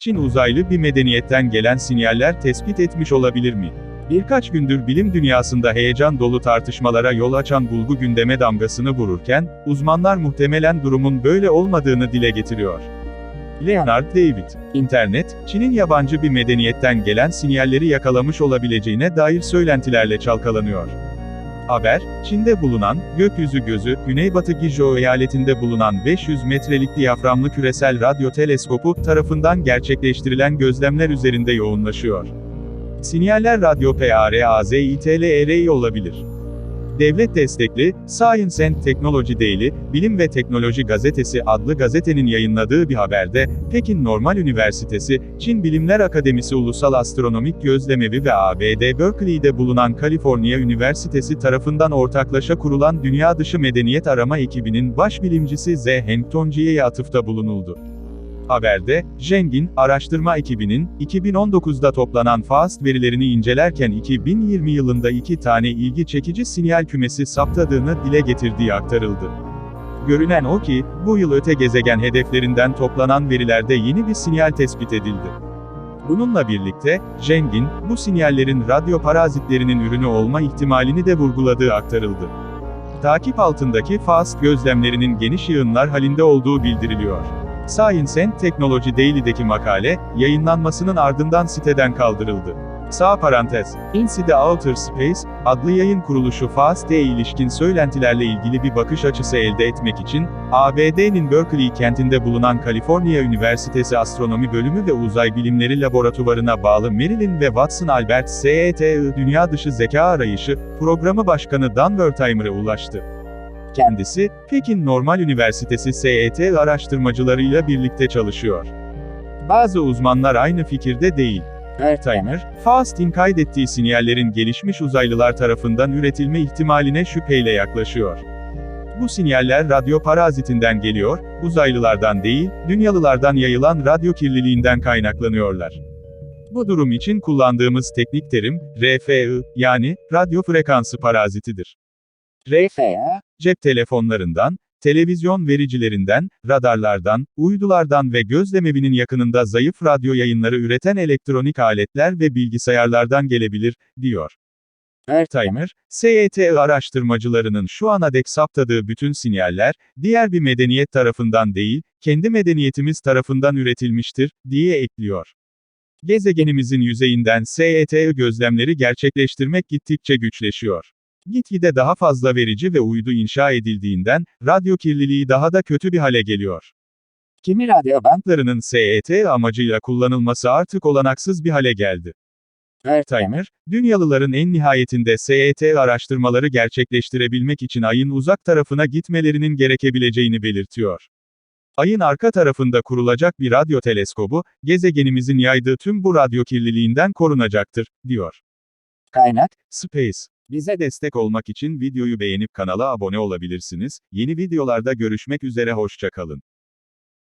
Çin uzaylı bir medeniyetten gelen sinyaller tespit etmiş olabilir mi? Birkaç gündür bilim dünyasında heyecan dolu tartışmalara yol açan bulgu gündeme damgasını vururken, uzmanlar muhtemelen durumun böyle olmadığını dile getiriyor. Leonard David, internet, Çin'in yabancı bir medeniyetten gelen sinyalleri yakalamış olabileceğine dair söylentilerle çalkalanıyor. Haber, Çin'de bulunan, gökyüzü gözü, Güneybatı Gizhou eyaletinde bulunan 500 metrelik diyaframlı küresel radyo teleskopu tarafından gerçekleştirilen gözlemler üzerinde yoğunlaşıyor. Sinyaller radyo PARAZİTLRI olabilir. Devlet destekli, Science and Technology Daily, Bilim ve Teknoloji Gazetesi adlı gazetenin yayınladığı bir haberde, Pekin Normal Üniversitesi, Çin Bilimler Akademisi Ulusal Astronomik Gözlemevi ve ABD Berkeley'de bulunan Kaliforniya Üniversitesi tarafından ortaklaşa kurulan Dünya Dışı Medeniyet Arama ekibinin baş bilimcisi Z. Heng Tongji'ye atıfta bulunuldu. Haberde, Zheng'in, araştırma ekibinin, 2019'da toplanan FAST verilerini incelerken 2020 yılında iki tane ilgi çekici sinyal kümesi saptadığını dile getirdiği aktarıldı. Görünen o ki, bu yıl öte gezegen hedeflerinden toplanan verilerde yeni bir sinyal tespit edildi. Bununla birlikte, Zheng'in, bu sinyallerin radyo parazitlerinin ürünü olma ihtimalini de vurguladığı aktarıldı. Takip altındaki FAST gözlemlerinin geniş yığınlar halinde olduğu bildiriliyor. Science and Technology Daily'deki makale, yayınlanmasının ardından siteden kaldırıldı. Sağ parantez, Into the Outer Space, adlı yayın kuruluşu FAST'e ilişkin söylentilerle ilgili bir bakış açısı elde etmek için, ABD'nin Berkeley kentinde bulunan Kaliforniya Üniversitesi Astronomi Bölümü ve Uzay Bilimleri Laboratuvarına bağlı Marilyn ve Watson Albert SETI Dünya Dışı Zeka Arayışı, Programı Başkanı Dan Wertheimer'a ulaştı. Kendisi, Pekin Normal Üniversitesi SET araştırmacılarıyla birlikte çalışıyor. Bazı uzmanlar aynı fikirde değil. Wertheimer, FAST'in kaydettiği sinyallerin gelişmiş uzaylılar tarafından üretilme ihtimaline şüpheyle yaklaşıyor. Bu sinyaller radyo parazitinden geliyor, uzaylılardan değil, dünyalılardan yayılan radyo kirliliğinden kaynaklanıyorlar. Bu durum için kullandığımız teknik terim, RFI, yani, radyo frekansı parazitidir. RFI, cep telefonlarından, televizyon vericilerinden, radarlardan, uydulardan ve gözlemevinin yakınında zayıf radyo yayınları üreten elektronik aletler ve bilgisayarlardan gelebilir, diyor. Wertheimer, SET araştırmacılarının şu ana dek saptadığı bütün sinyaller, diğer bir medeniyet tarafından değil, kendi medeniyetimiz tarafından üretilmiştir, diye ekliyor. Gezegenimizin yüzeyinden SET gözlemleri gerçekleştirmek gittikçe güçleşiyor. Gitgide daha fazla verici ve uydu inşa edildiğinden, radyo kirliliği daha da kötü bir hale geliyor. Kimi radyo bantlarının SET amacıyla kullanılması artık olanaksız bir hale geldi. Wertheimer, dünyalıların en nihayetinde SET araştırmaları gerçekleştirebilmek için ayın uzak tarafına gitmelerinin gerekebileceğini belirtiyor. Ayın arka tarafında kurulacak bir radyo teleskobu, gezegenimizin yaydığı tüm bu radyo kirliliğinden korunacaktır, diyor. Kaynak, Space. Bize destek olmak için videoyu beğenip kanala abone olabilirsiniz. Yeni videolarda görüşmek üzere hoşçakalın.